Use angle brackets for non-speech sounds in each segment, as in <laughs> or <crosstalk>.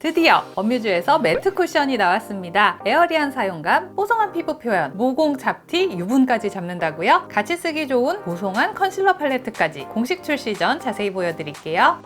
드디어 어뮤즈에서 매트 쿠션이 나왔습니다. 에어리한 사용감, 뽀송한 피부 표현, 모공 잡티, 유분까지 잡는다고요? 같이 쓰기 좋은 보송한 컨실러 팔레트까지 공식 출시 전 자세히 보여드릴게요.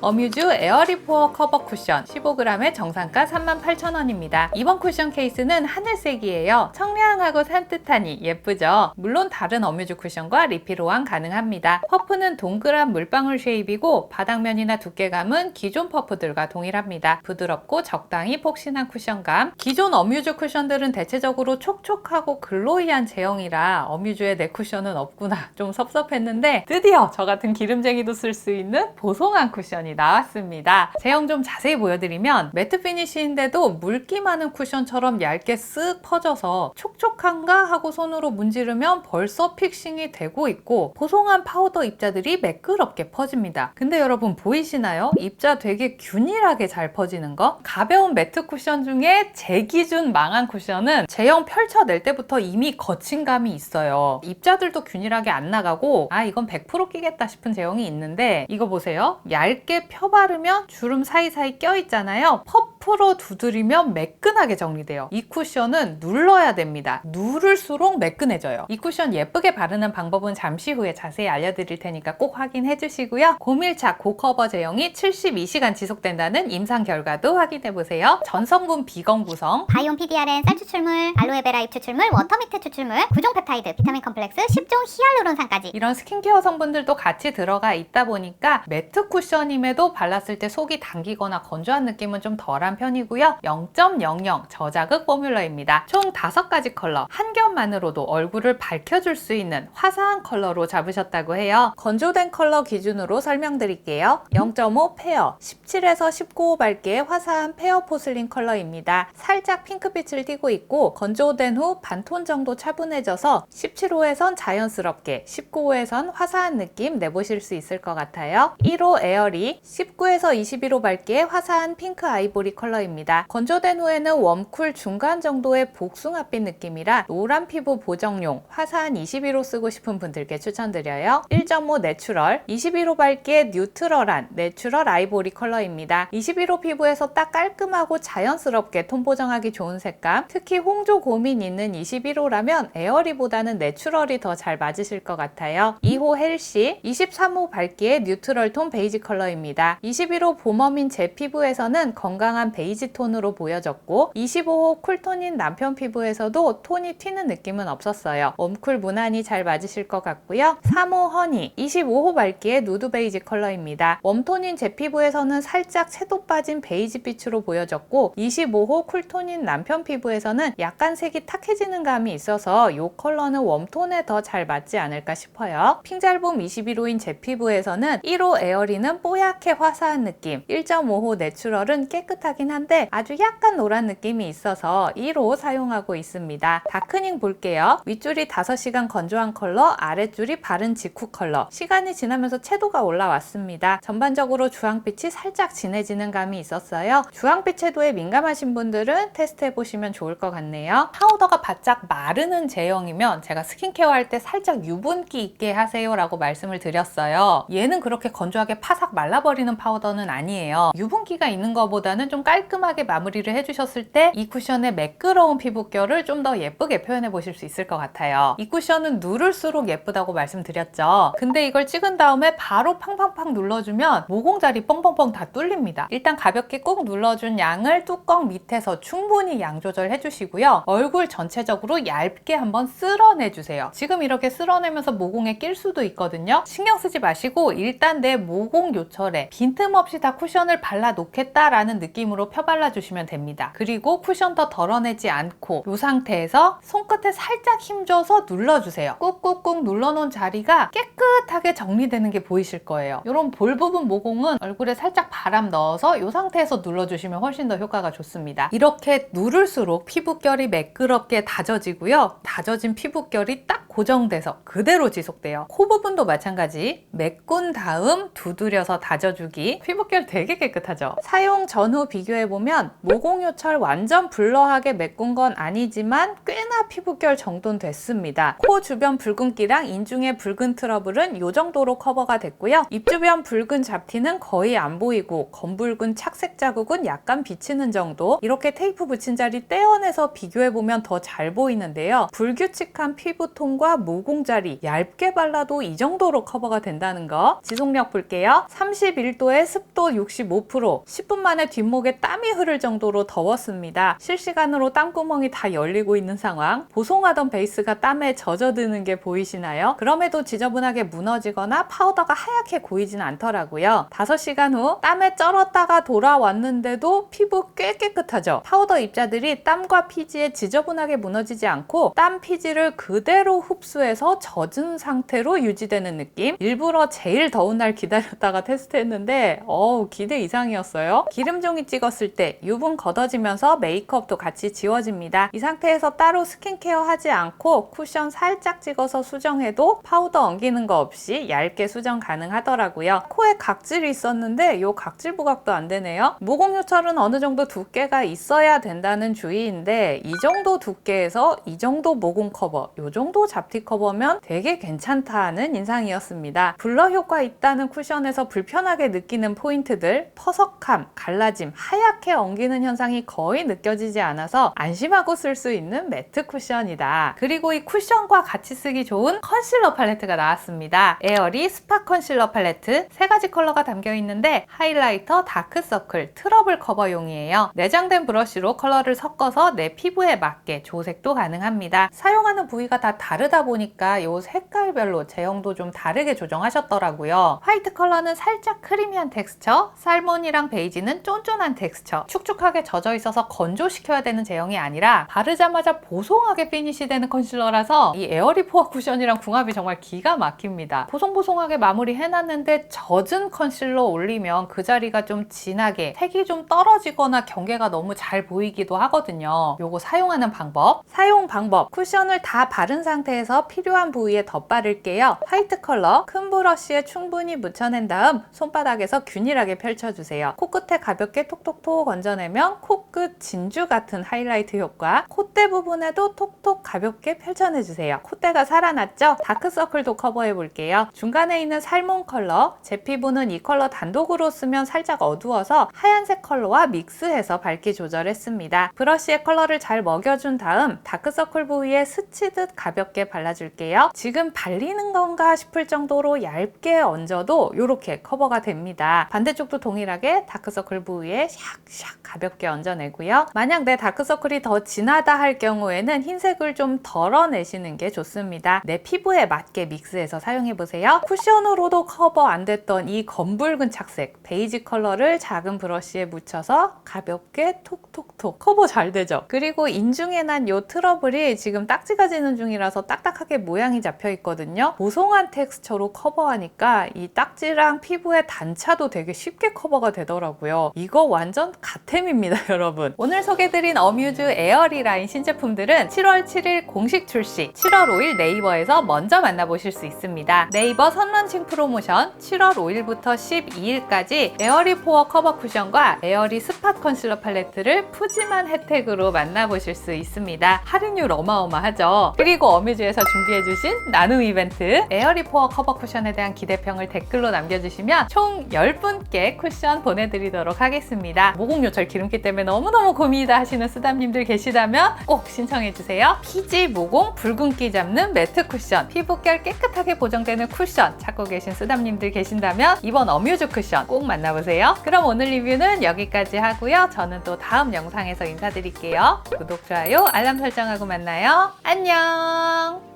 어뮤즈 에어리포어 커버 쿠션 15g의 정상가 38,000원입니다. 이번 쿠션 케이스는 하늘색이에요. 청량하고 산뜻하니 예쁘죠? 물론 다른 어뮤즈 쿠션과 리필 호환 가능합니다. 퍼프는 동그란 물방울 쉐입이고 바닥면이나 두께감은 기존 퍼프들과 동일합니다. 부드럽고 적당히 폭신한 쿠션감. 기존 어뮤즈 쿠션들은 대체적으로 촉촉하고 글로이한 제형이라 어뮤즈의 내 쿠션은 없구나 좀 섭섭했는데 드디어 저 같은 기름쟁이도 쓸 수 있는 보송한 쿠션이 나왔습니다. 제형 좀 자세히 보여드리면 매트 피니쉬인데도 물기 많은 쿠션처럼 얇게 쓱 퍼져서 촉촉한가 하고 손으로 문지르면 벌써 픽싱이 되고 있고 보송한 파우더 입자들이 매끄럽게 퍼집니다. 근데 여러분 보이시나요? 입자 되게 균일하게 잘 퍼지는 거? 가벼운 매트 쿠션 중에 제 기준 망한 쿠션은 제형 펼쳐낼 때부터 이미 거친 감이 있어요. 입자들도 균일하게 안 나가고 아 이건 100% 끼겠다 싶은 제형이 있는데 이거 보세요. 얇게 펴바르면 주름 사이사이 껴있잖아요. 퍼 프로 두드리면 매끈하게 정리돼요. 이 쿠션은 눌러야 됩니다. 누를수록 매끈해져요. 이 쿠션 예쁘게 바르는 방법은 잠시 후에 자세히 알려드릴 테니까 꼭 확인해 주시고요. 고밀착 고커버 제형이 72시간 지속된다는 임상 결과도 확인해 보세요. 전성분 비건 구성, 바이온 PDRN 쌀 추출물, 알로에베라 잎 추출물, 워터미트 추출물, 구종 펩타이드, 비타민 컴플렉스, 10종 히알루론산까지 이런 스킨케어 성분들도 같이 들어가 있다 보니까 매트 쿠션임에도 발랐을 때 속이 당기거나 건조한 느낌은 좀 덜한 편이고요. 0.00 저자극 포뮬러입니다. 총 5가지 컬러, 한 겹만으로도 얼굴을 밝혀줄 수 있는 화사한 컬러로 잡으셨다고 해요. 건조된 컬러 기준으로 설명드릴게요. 0.5 페어, 17에서 19호 밝기의 화사한 페어 포슬린 컬러입니다. 살짝 핑크빛을 띠고 있고 건조된 후 반톤 정도 차분해져서 17호에선 자연스럽게 19호에선 화사한 느낌 내보실 수 있을 것 같아요. 1호 에어리, 19에서 21호 밝기의 화사한 핑크 아이보리 컬러입니다. 건조된 후에는 웜쿨 중간 정도의 복숭아빛 느낌이라 노란 피부 보정용 화사한 21호 쓰고 싶은 분들께 추천드려요. 1.5 내추럴, 21호 밝기의 뉴트럴한 내추럴 아이보리 컬러입니다. 21호 피부에서 딱 깔끔하고 자연스럽게 톤 보정하기 좋은 색감, 특히 홍조 고민 있는 21호라면 에어리보다는 내추럴이 더 잘 맞으실 것 같아요. 2호 헬시, 23호 밝기의 뉴트럴 톤 베이지 컬러입니다. 21호 봄웜인 제 피부에서는 건강한 베이지 톤으로 보여졌고 25호 쿨톤인 남편 피부에서도 톤이 튀는 느낌 은 없었어요. 웜쿨 무난히 잘 맞으실 것 같고요. 3호 허니, 25호 밝기의 누드 베이지 컬러입니다. 웜톤인 제 피부에서는 살짝 채도 빠진 베이지 빛으로 보여졌고 25호 쿨톤인 남편 피부에서는 약간 색이 탁해지는 감이 있어서 이 컬러는 웜톤에 더 잘 맞지 않을까 싶어요. 핑잘봄 21호인 제 피부에서는 1호 에어리는 뽀얗게 화사한 느낌, 1.5호 내추럴은 깨끗하긴 한데 아주 약간 노란 느낌이 있어서 1호 사용하고 있습니다. 다크닝 볼 게요. 윗줄이 5시간 건조한 컬러, 아랫줄이 바른 직후 컬러. 시간이 지나면서 채도가 올라왔습니다. 전반적으로 주황빛이 살짝 진해지는 감이 있었어요. 주황빛 채도에 민감하신 분들은 테스트해 보시면 좋을 것 같네요. 파우더가 바짝 마르는 제형이면 제가 스킨케어 할 때 살짝 유분기 있게 하세요 라고 말씀을 드렸어요. 얘는 그렇게 건조하게 파삭 말라버리는 파우더는 아니에요. 유분기가 있는 것보다는 좀 깔끔하게 마무리를 해주셨을 때 이 쿠션의 매끄러운 피부결을 좀 더 예쁘게 표현해 보실 수 있을 것 같아요. 이 쿠션은 누를수록 예쁘다고 말씀드렸죠. 근데 이걸 찍은 다음에 바로 팡팡팡 눌러주면 모공자리 뻥뻥뻥 다 뚫립니다. 일단 가볍게 꾹 눌러준 양을 뚜껑 밑에서 충분히 양 조절해 주시고요. 얼굴 전체적으로 얇게 한번 쓸어내 주세요. 지금 이렇게 쓸어내면서 모공에 낄 수도 있거든요. 신경 쓰지 마시고 일단 내 모공 요철에 빈틈없이 다 쿠션을 발라 놓겠다라는 느낌으로 펴 발라 주시면 됩니다. 그리고 쿠션 더 덜어내지 않고 이 상태에서 손 끝에 살짝 힘줘서 눌러주세요. 꾹꾹꾹 눌러놓은 자리가 깨끗하게 정리되는 게 보이실 거예요. 이런 볼 부분 모공은 얼굴에 살짝 바람 넣어서 이 상태에서 눌러주시면 훨씬 더 효과가 좋습니다. 이렇게 누를수록 피부결이 매끄럽게 다져지고요. 다져진 피부결이 딱 고정돼서 그대로 지속돼요. 코 부분도 마찬가지. 메꾼 다음 두드려서 다져주기. 피부결 되게 깨끗하죠? 사용 전후 비교해보면 모공요철 완전 블러하게 메꾼 건 아니지만 꽤나 피부 피부결 정돈 됐습니다. 코 주변 붉은기랑 인중의 붉은 트러블은 이 정도로 커버가 됐고요. 입 주변 붉은 잡티는 거의 안 보이고 검붉은 착색 자국은 약간 비치는 정도. 이렇게 테이프 붙인 자리 떼어내서 비교해보면 더 잘 보이는데요. 불규칙한 피부톤과 모공 자리 얇게 발라도 이 정도로 커버가 된다는 거. 지속력 볼게요. 31도에 습도 65%, 10분 만에 뒷목에 땀이 흐를 정도로 더웠습니다. 실시간으로 땀구멍이 다 열리고 있는 상황. 보송하던 베이스가 땀에 젖어드는 게 보이시나요? 그럼에도 지저분하게 무너지거나 파우더가 하얗게 고이진 않더라고요. 5시간 후 땀에 쩔었다가 돌아왔는데도 피부 꽤 깨끗하죠? 파우더 입자들이 땀과 피지에 지저분하게 무너지지 않고 땀 피지를 그대로 흡수해서 젖은 상태로 유지되는 느낌. 일부러 제일 더운 날 기다렸다가 테스트했는데 어우 기대 이상이었어요. 기름종이 찍었을 때 유분 걷어지면서 메이크업도 같이 지워집니다. 이 상태에서 따로 스킨케어 하지 않고 쿠션 살짝 찍어서 수정해도 파우더 엉기는 거 없이 얇게 수정 가능하더라고요. 코에 각질이 있었는데 요 각질 부각도 안 되네요. 모공 요철은 어느 정도 두께가 있어야 된다는 주의인데 이 정도 두께에서 이 정도 모공 커버, 요 정도 잡티 커버면 되게 괜찮다는 인상이었습니다. 블러 효과 있다는 쿠션에서 불편하게 느끼는 포인트들, 퍼석함, 갈라짐, 하얗게 엉기는 현상이 거의 느껴지지 않아서 안심하고 쓸 수 있는 매트 쿠션 이다. 그리고 이 쿠션과 같이 쓰기 좋은 컨실러 팔레트가 나왔습니다. 에어리 스파 컨실러 팔레트 세 가지 컬러가 담겨 있는데 하이라이터, 다크서클, 트러블 커버용이에요. 내장된 브러쉬로 컬러를 섞어서 내 피부에 맞게 조색도 가능합니다. 사용하는 부위가 다 다르다 보니까 이 색깔별로 제형도 좀 다르게 조정하셨더라고요. 화이트 컬러는 살짝 크리미한 텍스처, 살몬이랑 베이지는 쫀쫀한 텍스처. 축축하게 젖어 있어서 건조시켜야 되는 제형이 아니라 바르자마자 보송하게 피니시 되는 컨실러라서 이 에어리 포어 쿠션이랑 궁합이 정말 기가 막힙니다. 보송보송하게 마무리 해놨는데 젖은 컨실러 올리면 그 자리가 좀 진하게 색이 좀 떨어지거나 경계가 너무 잘 보이기도 하거든요. 요거 사용하는 방법. 사용 방법. 쿠션을 다 바른 상태에서 필요한 부위에 덧바를게요. 화이트 컬러 큰 브러쉬에 충분히 묻혀낸 다음 손바닥에서 균일하게 펼쳐주세요. 코끝에 가볍게 톡톡톡 얹어내면 코끝 진주 같은 하이라이트 효과. 콧대 부분에도 톡톡 가볍게 펼쳐내주세요. 콧대가 살아났죠? 다크서클도 커버해 볼게요. 중간에 있는 살몬 컬러. 제 피부는 이 컬러 단독으로 쓰면 살짝 어두워서 하얀색 컬러와 믹스해서 밝기 조절했습니다. 브러쉬에 컬러를 잘 먹여준 다음 다크서클 부위에 스치듯 가볍게 발라줄게요. 지금 발리는 건가 싶을 정도로 얇게 얹어도 이렇게 커버가 됩니다. 반대쪽도 동일하게 다크서클 부위에 샥샥 가볍게 얹어내고요. 만약 내 다크서클이 더 진하다 할 경우에는 흰 색을 좀 덜어내시는 게 좋습니다. 내 피부에 맞게 믹스해서 사용해보세요. 쿠션으로도 커버 안 됐던 이 검붉은 착색, 베이지 컬러를 작은 브러쉬에 묻혀서 가볍게 톡톡톡 커버 잘 되죠? 그리고 인중에 난 요 트러블이 지금 딱지가 지는 중이라서 딱딱하게 모양이 잡혀 있거든요. 보송한 텍스처로 커버하니까 이 딱지랑 피부의 단차도 되게 쉽게 커버가 되더라고요. 이거 완전 가템입니다, <laughs> 여러분. 오늘 소개드린 어뮤즈 에어리 라인 신제품들은 7월 7일 공식 출시, 7월 5일 네이버에서 먼저 만나보실 수 있습니다. 네이버 선런칭 프로모션 7월 5일부터 12일까지 에어리 포어 커버 쿠션과 에어리 스팟 컨실러 팔레트를 푸짐한 혜택으로 만나보실 수 있습니다. 할인율 어마어마하죠. 그리고 어뮤즈에서 준비해주신 나눔 이벤트 에어리 포어 커버 쿠션에 대한 기대평을 댓글로 남겨주시면 총 10분께 쿠션 보내드리도록 하겠습니다. 모공 요철 기름기 때문에 너무너무 고민이다 하시는 쓰담님들 계시다면 꼭 신청해주세 요. 피지 모공 붉은기 잡는 매트 쿠션 피부결 깨끗하게 보정되는 쿠션 찾고 계신 쓰담님들 계신다면 이번 어뮤즈 쿠션 꼭 만나보세요. 그럼 오늘 리뷰는 여기까지 하고요. 저는 또 다음 영상에서 인사드릴게요. 구독, 좋아요, 알람 설정하고 만나요. 안녕!